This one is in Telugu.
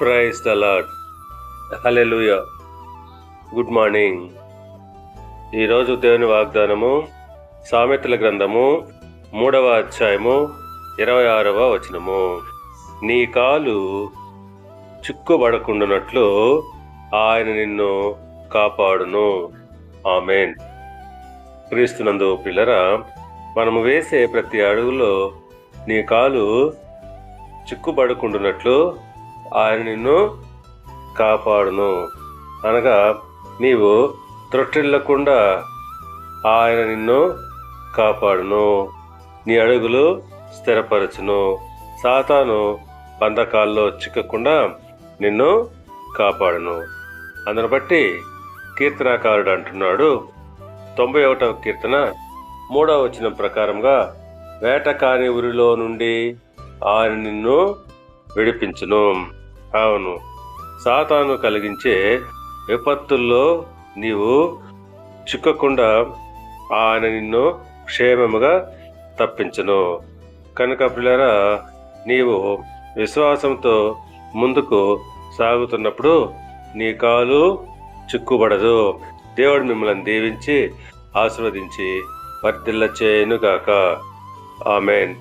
Praise the Lord hallelujah good morning ఈరోజు దేవుని వాగ్దానము సామెతల గ్రంథము మూడవ అధ్యాయము ఇరవై ఆరవ వచనము. నీ కాలు చిక్కుబడకుండానట్లు ఆయన నిన్ను కాపాడును. ఆమెన్. క్రీస్తునందు పిల్లరా మనము వేసే ప్రతి అడుగులో నీ కాలు చిక్కుబడకుండానట్లు ఆయన నిన్ను కాపాడును. అనగా నీవు త్రొట్టిల్లకుండా ఆయన నిన్ను కాపాడును. నీ అడుగులు స్థిరపరచును. సాతాను బంధకాల్లో చిక్కకుండా నిన్ను కాపాడును. అందును బట్టి కీర్తనాకారుడు అంటున్నాడు. తొంభై ఒకటవ కీర్తన మూడవ వచనం ప్రకారంగా వేట కాని ఊరిలో నుండి ఆయన నిన్ను విడిపించును. అవును. సాతాను కలిగించే విపత్తుల్లో నీవు చిక్కకుండా ఆయన నిన్ను క్షేమముగా తప్పించను. కనుక పిల్లరా నీవు విశ్వాసంతో ముందుకు సాగుతున్నప్పుడు నీ కాలు చిక్కుబడదు. దేవుడు మిమ్మల్ని దీవించి ఆశీర్వదించి వర్ధిల్ల చేయనుగాక ఆమెన్.